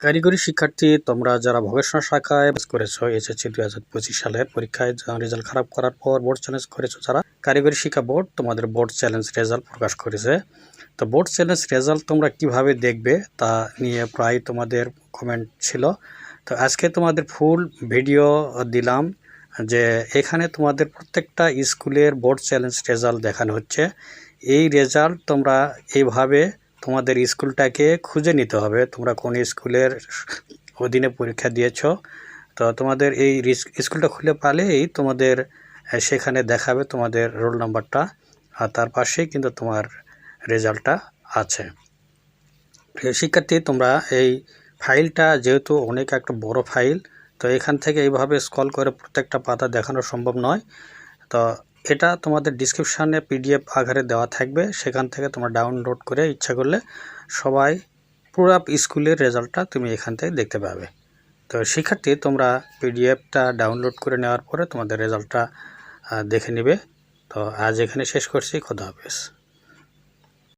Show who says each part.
Speaker 1: কারিগরি শিক্ষার্থী, তোমরা যারা ভবেষণা শাখায় করেছ এসএসসি দুই হাজার পঁচিশ সালে পরীক্ষায় রেজাল্ট খারাপ করার পর বোর্ড চ্যালেঞ্জ করেছ যারা, কারিগরি শিক্ষা বোর্ড তোমাদের বোর্ড চ্যালেঞ্জ রেজাল্ট প্রকাশ করেছে। তো বোর্ড চ্যালেঞ্জ রেজাল্ট তোমরা কীভাবে দেখবে তা নিয়ে প্রায় তোমাদের কমেন্ট ছিল। তো আজকে তোমাদের ফুল ভিডিও দিলাম যে এখানে তোমাদের প্রত্যেকটা স্কুলের বোর্ড চ্যালেঞ্জ রেজাল্ট দেখানো হচ্ছে। এই রেজাল্ট তোমরা এইভাবে তোমাদের স্কুলটাকে খুঁজে নিতে হবে। তোমরা কোন স্কুলের অধীনে পরীক্ষা দিয়েছ? তো তোমাদের এই স্কুলটা খুলে পালেই তোমাদের সেখানে দেখাবে তোমাদের রোল নাম্বারটা। আর তার পাশেই কিন্তু তোমার রেজাল্টটা আছে। শিক্ষার্থী, তোমরা এই ফাইলটা যেহেতু অনেক একটা বড় ফাইল, তো এখান থেকে এইভাবে স্কল করে প্রত্যেকটা পাতা দেখানো সম্ভব নয়। তো এটা তোমাদের ডিসক্রিপশানে পিডিএফ আকারে দেওয়া থাকবে। সেখান থেকে তোমরা ডাউনলোড করে ইচ্ছা করলে সবাই পুরো স্কুলের রেজাল্টটা তুমি এখান থেকে দেখতে পাবে। তো শিক্ষার্থী, তোমরা পিডিএফটা ডাউনলোড করে নেওয়ার পরে তোমাদের রেজাল্টটা দেখে নিবে। তো আজ এখানে শেষ করছি। খোদা হাফেজ।